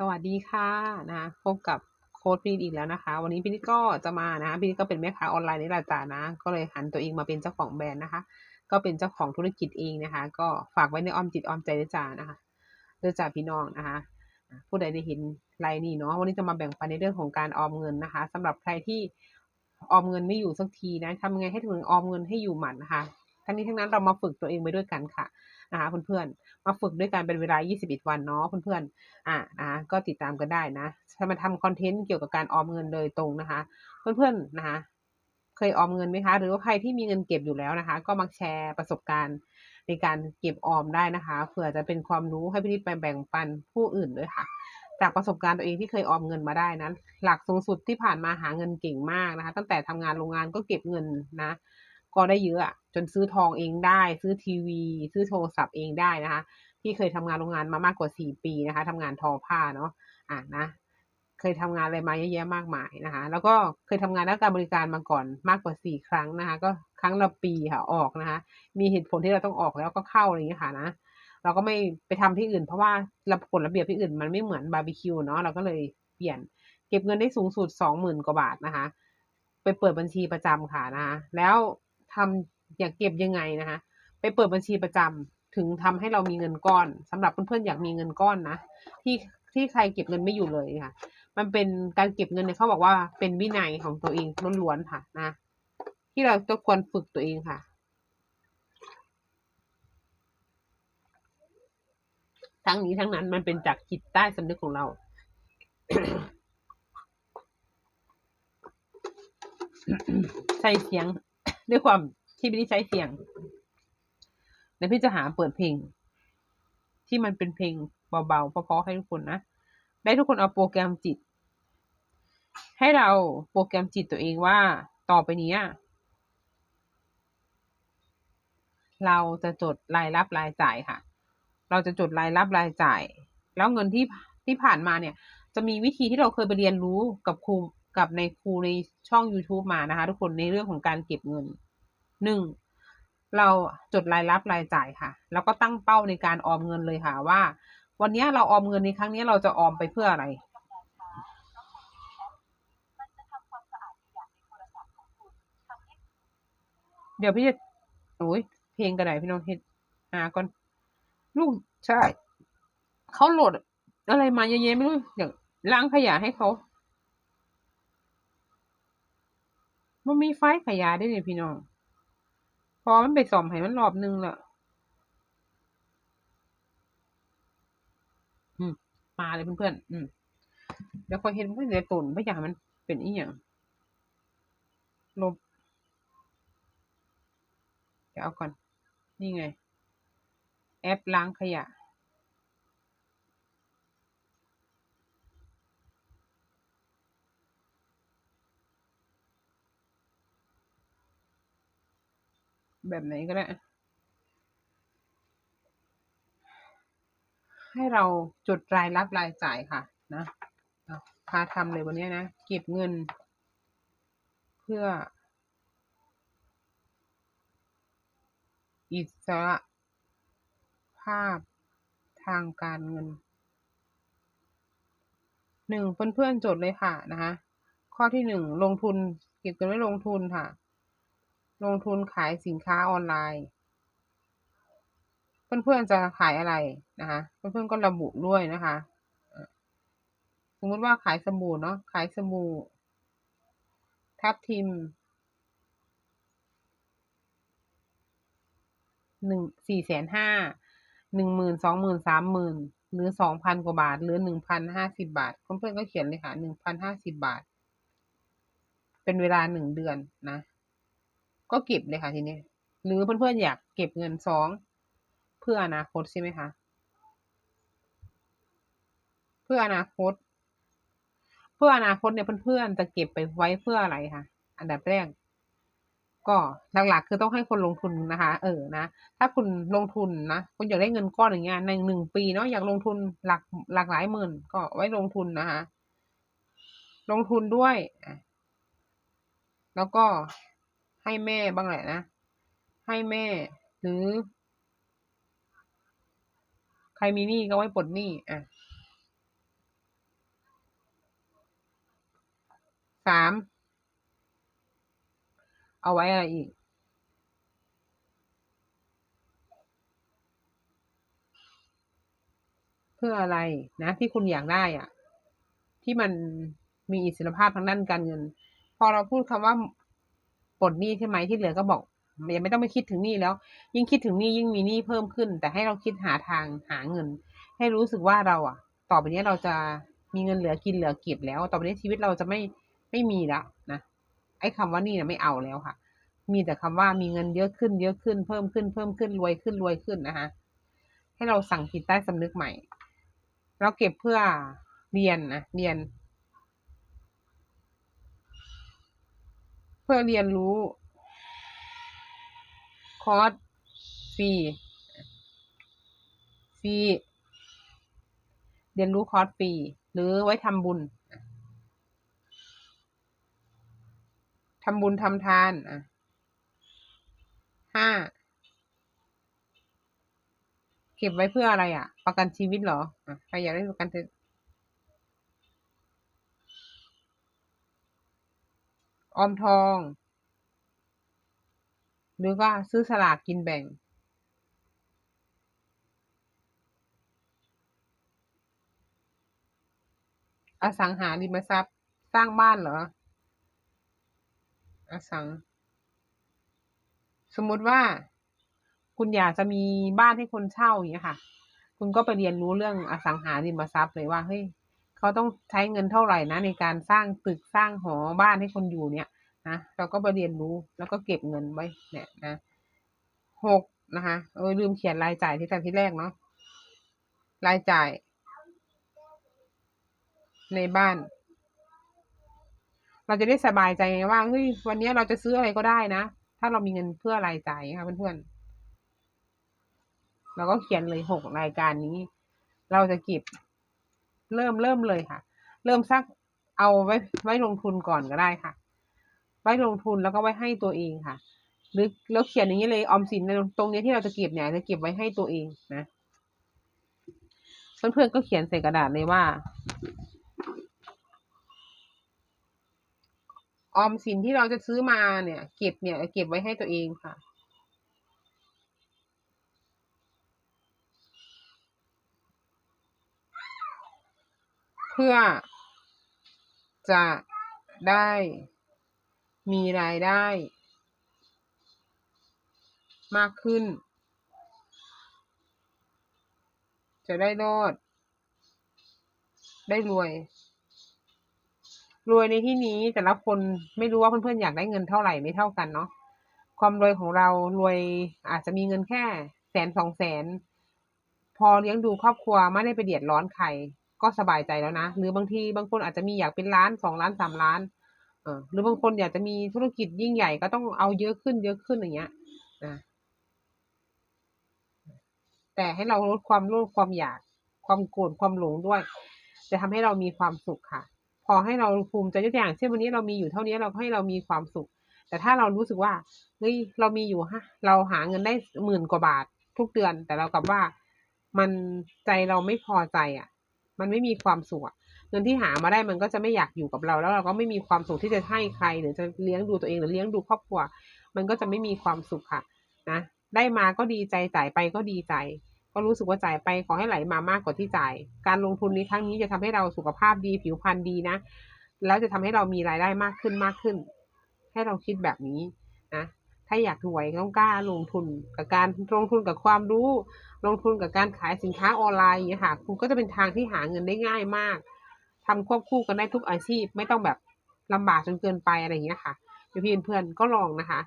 สวัสดีค่ะนะพบกับโค้ดพีนอีกแล้วนะคะ วันนี้พี่นิดก็จะมานะพี่นิดก็เป็นแม่ค้าออนไลน์นี่แหละจ้านะ ก็เลยหันตัวเองมาเป็นเจ้าของแบรนด์นะคะ ก็เป็นเจ้าของธุรกิจเองนะคะ ก็ฝากไว้ในอ้อมจิตอ้อมใจด้วยจ้านะคะด้วยจ้าพี่น้องนะคะผู้ใดได้เห็นไลน์นี้เนาะวันนี้จะมาแบ่งปันในเรื่องของการออมเงินนะคะสำหรับใครที่ออมเงินไม่อยู่สักทีนะทำยังไงให้ถึงออมเงินให้อยู่หมันนะคะ ทั้งนี้ทั้งนั้นเรามาฝึกตัวเองไปด้วยกันค่ะนะคะเพื่อนๆมาฝึกด้วยกันเป็นเวลา 21 วันเนาะเพื่อนๆอ่านะก็ติดตามกันได้นะจะมาทำคอนเทนต์เกี่ยวกับการออมเงินโดยตรงนะคะ เพื่อนๆนะคะเคยออมเงินไหมคะ หรือว่าใครที่มีเงินเก็บอยู่แล้วนะคะ ก็มาแชร์ประสบการณ์ในการเก็บออมได้นะคะเผื่อจะเป็นความรู้ให้พี่นิดไปแบ่งปันผู้อื่นด้วยค่ะ จากประสบการณ์ตัวเองที่เคยออมเงินมาได้นะหลักสูงสุดที่ผ่านมาหาเงินเก่งมากนะคะ ตั้งแต่ทำงานโรงงานก็เก็บเงินนะ ก็ได้เยอะอะจนซื้อทองเองได้ ซื้อทีวี ซื้อโทรศัพท์เองได้นะคะ ที่เคยทำงานโรงงานมามากกว่าสี่ปีนะคะทำงานทอผ้าเนาะอะนะ เคยทำงานอะไรมาเยอะแยะมากมายนะคะ แล้วก็เคยทำงานด้านการบริการมาก่อนมากกว่าสี่ครั้งนะคะ ก็ครั้งละปีค่ะออกนะคะ มีเหตุผลที่เราต้องออกแล้วก็เข้าอะไรอย่างเงี้ค่ะนะเราก็ไม่ไปทำที่อื่น เพราะว่าระกฎระเบียบที่อื่นมันไม่เหมือนบาร์บีคิวเนาะเราก็เลยเปลี่ยน เก็บเงินได้สูงสุดสองหมื่นกว่าบาทนะคะ ไปเปิดบัญชีประจำค่ะนะคะแล้ว ทำอยากเก็บยังไงนะคะ ไปเปิดบัญชีประจำถึงทำให้เรามีเงินก้อนสำหรับเพื่อนๆอยากมีเงินก้อนนะที่ที่ใครเก็บเงินไม่อยู่เลยค่ะ มันเป็นการเก็บเงินเนี่ยเขาบอกว่าเป็นวินัยของตัวเองล้วนๆค่ะนะ ที่เราต้องควรฝึกตัวเองค่ะทั้งนี้ทั้งนั้นมันเป็นจากจิตใต้สำนึกของเราใช้เสียง ด้วยความที่ไม่ได้ใช้เสียงเดี๋ยวพี่จะหาเปิดเพลง ที่มันเป็นเพลงเบาๆเพราะๆให้ทุกคนนะได้ทุกคนเอาโปรแกรมจิต ให้เราโปรแกรมจิตตัวเองว่าต่อไปนี้เราจะจดรายรับรายจ่ายค่ะ เราจะจดรายรับรายจ่าย แล้วเงินที่ที่ผ่านมาเนี่ย จะมีวิธีที่เราเคยไปเรียนรู้กับครู กับในครูในช่อง YouTube มานะคะ ทุกคนในเรื่องของการเก็บเงินหนึ่งเราจดรายรับรายจ่ายค่ะ แล้วก็ตั้งเป้าในการออมเงินเลยค่ะว่า วันนี้เราออมเงินในครั้งนี้เราจะออมไปเพื่ออะไรเดี๋ยวพี่จะโอ้ยเพลงกระไดพี่น้องเฮ็ดอ่าก่อนลูกใช่เขาโหลดอะไรมาเยอะแยะไม่รู้อย่างล้างขยะให้เขา มีไฟขยะด้เนี่ยพี่น้อง พอมันไปส่อมให้มันรอบนึงและอืม มาเลยเพื่อนๆอืมเดี๋ยวคอยเห็นเพื่อนเดี๋ยวตุนไม่อยากมันเป็นอีหยังลบเดี๋ยวเอาก่อน นี่ไง แอปล้างขยะ แบบไหนก็ได้ ให้เราจดรายรับรายจ่ายค่ะ นะพาทำเลยวันนี้นะ เก็บเงิน เพื่อ อิสระภาพทางการเงินหนึ่งเพื่อนๆจดเลยค่ะนะคะ ข้อที่หนึ่งลงทุนเก็บเงินไว้ลงทุนค่ะ ลงทุนขายสินค้าออนไลน์ เพื่อนๆจะขายอะไรนะคะเพื่อนๆก็ระบุด้วยนะคะสมมติว่าขายสบู่เนาะขายสบู่ทับทิมหนึ่งสี่แสนห้าหนึ่งหมื่นสองหมื่นสามหมื่นหรือสองพันกว่าบาท หรือหนึ่งพันห้าสิบบาท เพื่อนๆก็เขียนเลยค่ะหนึ่งพันห้าสิบบาท เป็นเวลาหนึ่งเดือนนะ ก็เก็บเลยค่ะทีนี้หรือเพื่อนๆอยากเก็บเงินสองเพื่ออนาคตใช่ไหมคะเพื่ออนาคต เพื่ออนาคตเนี่ยเพื่อนๆจะเก็บไปไว้เพื่ออะไรคะอันดับแรก ก็หลักๆคือต้องให้คนลงทุนนะคะ เออนะถ้าคุณลงทุนนะคุณอยากได้เงินก้อนอย่างเงี้ยในหนึ่งปีเนาะอยากลงทุนหลักหลักหลายหมื่น ก็ไว้ลงทุนนะคะ ลงทุนด้วยแล้วก็ ให้แม่บ้างแหละนะ ให้แม่ หรือ ใครมีหนี้ก็ไว้ปลดหนี้อะสามเอาไว้อะไรอีก เพื่ออะไรนะที่คุณอยากได้อะที่มันมีอิสรภาพทางด้านการเงิน พอเราพูดคำว่า ปลดหนี้ใช่ไหมที่เหลือก็บอกยังไม่ต้องไปคิดถึงหนี้แล้ว ยิ่งคิดถึงหนี้ยิ่งมีหนี้เพิ่มขึ้น แต่ให้เราคิดหาทางหาเงิน ให้รู้สึกว่าเราอะ ต่อไปนี้เราจะมีเงินเหลือกินเหลือเก็บแล้ว ต่อไปนี้ชีวิตเราจะไม่ไม่มีละนะไอ้คำว่านี่นะไม่เอาแล้วค่ะ มีแต่คำว่ามีเงินเยอะขึ้นเยอะขึ้นเพิ่มขึ้นเพิ่มขึ้นรวยขึ้นรวยขึ้นนะคะให้เราสั่งจิตใต้สำนึกใหม่ เราเก็บเพื่อเรียนนะเรียน เพื่อเรียนรู้ คอร์สฟรีฟรีเรียนรู้คอร์สฟรีหรือไว้ทำบุญทำบุญทำทานอะห้าเก็บไว้เพื่ออะไรอะ ประกันชีวิตเหรออะใครอยากได้ประกัน ออมทอง หรือว่าซื้อสลากกินแบ่ง อสังหาริมทรัพย์สร้างบ้านเหรอ อสัง สมมติว่าคุณอยากจะมีบ้านให้คนเช่าอย่างนี้ค่ะ คุณก็ไปเรียนรู้เรื่องอสังหาริมทรัพย์เลยว่าเฮ้ย เขาต้องใช้เงินเท่าไหร่นะ ในการสร้างตึกสร้างหอบ้านให้คนอยู่เนี่ยนะเราก็ไปเรียนรู้แล้วก็เก็บเงินไว้เนี่ยนะหกนะคะเออลืมเขียนรายจ่ายที่ตอนที่แรกเนาะรายจ่าย ในบ้าน เราจะได้สบายใจไงว่าเฮ้ยวันนี้เราจะซื้ออะไรก็ได้นะ ถ้าเรามีเงินเพื่อรายจ่ายค่ะเพื่อนๆเราก็เขียนเลยหกรายการนี้ เราจะเก็บ เริ่มเริ่มเลยค่ะ เริ่มสักเอาไว้ไว้ลงทุนก่อนก็ได้ค่ะ ไว้ลงทุนแล้วก็ไว้ให้ตัวเองค่ะ หรือแล้วเขียนอย่างนี้เลยออมสินในตรงนี้ที่เราจะเก็บเนี่ยจะเก็บไว้ให้ตัวเองนะเพื่อนๆก็เขียนใส่กระดาษเลยว่า ออมสินที่เราจะซื้อมาเนี่ย เก็บเนี่ยเก็บไว้ให้ตัวเองค่ะ พื่อจะได้มีรายได้มากขึ้น จะได้รอด ได้รวย รวยในที่นี้แต่ละคนไม่รู้ว่าเพื่อนๆอยากได้เงินเท่าไหร่ไม่เท่ากันเนาะ ความรวยของเรารวยอาจจะมีเงินแค่แสนสองแสน พอเลี้ยงดูครอบครัวไม่ได้ไปเดือดร้อนใคร ก็สบายใจแล้วนะ หรือบางทีบางคนอาจจะมีอยากเป็นล้านสองล้านสามล้านหรือบางคนอยากจะมีธุรกิจยิ่งใหญ่ก็ต้องเอาเยอะขึ้นเยอะขึ้นอย่างเงี้ยนะแต่ให้เราลดความโลภความอยากความโกรธความหลงด้วย จะทำให้เรามีความสุขค่ะ พอให้เราภูมิใจยกตัวอย่างเช่นวันนี้เรามีอยู่เท่านี้เราให้เรามีความสุข แต่ถ้าเรารู้สึกว่าเฮ้ยเรามีอยู่ฮะ เราหาเงินได้หมื่นกว่าบาททุกเดือน แต่เรากลับว่ามันใจเราไม่พอใจอะ มันไม่มีความสุขเงินที่หามาได้มันก็จะไม่อยากอยู่กับเรา แล้วเราก็ไม่มีความสุขที่จะให้ใครหรือจะเลี้ยงดูตัวเองหรือเลี้ยงดูครอบครัว มันก็จะไม่มีความสุขค่ะนะได้มาก็ดีใจจ่ายไปก็ดีใจ ก็รู้สึกว่าจ่ายไปขอให้ไหลมามากกว่าที่จ่าย การลงทุนในครั้งนี้จะทำให้เราสุขภาพดีผิวพรรณดีนะแล้วจะทำให้เรามีรายได้มากขึ้นมากขึ้น ให้เราคิดแบบนี้ ถ้าอยากรวยต้องกล้าลงทุนกับการลงทุนกับความรู้ ลงทุนกับการขายสินค้าออนไลน์อย่างนี้ค่ะ คุณก็จะเป็นทางที่หาเงินได้ง่ายมากทำควบคู่กันได้ทุกอาชีพ ไม่ต้องแบบลำบากจนเกินไปอะไรอย่างเงี้ยค่ะพี่เพื่อนก็ลองนะคะ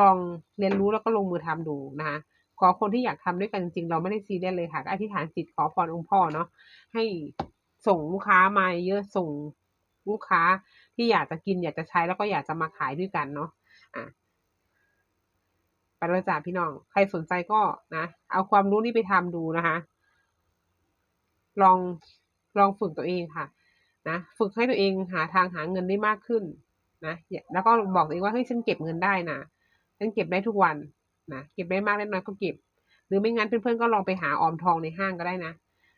ลองเรียนรู้แล้วก็ลงมือทำดูนะคะขอคนที่อยากทำด้วยกันจริงๆเราไม่ได้ซีเรียสเลยค่ะก็อธิษฐานจิตขอพรองค์พ่อเนาะให้ส่งลูกค้ามาเยอะส่งลูกค้าที่อยากจะกินอยากจะใช้แล้วก็อยากจะมาขายด้วยกันเนาะอะ ไปแล้วจ้าพี่น้อง ใครสนใจก็นะ เอาความรู้นี้ไปทำดูนะคะ ลองลองฝึกตัวเองค่ะ นะฝึกให้ตัวเองหาทางหาเงินได้มากขึ้นนะแล้วก็บอกตัวเองว่าเฮ้ยฉันเก็บเงินได้นะฉันเก็บได้ทุกวันนะเก็บได้มากได้น้อยก็เก็บ หรือไม่งั้นเพื่อนๆก็ลองไปหาออมทองในห้างก็ได้นะ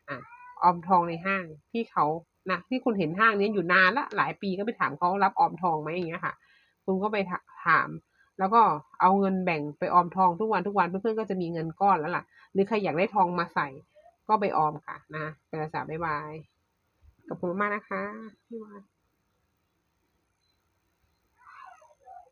อะออมทองในห้างที่เขานะที่คุณเห็นห้างนี้อยู่นานละหลายปีก็ไปถามเขารับออมทองไหมอย่างเงี้ยค่ะ คุณก็ไปถาม แล้วก็เอาเงินแบ่งไปออมทองทุกวันทุกวันเพื่อนๆก็จะมีเงินก้อนแล้วล่ะ หรือใครอยากได้ทองมาใส่ก็ไปออมค่ะนะเป็นภาษาบ๊ายบายขอบคุณมากนะคะพี่วาน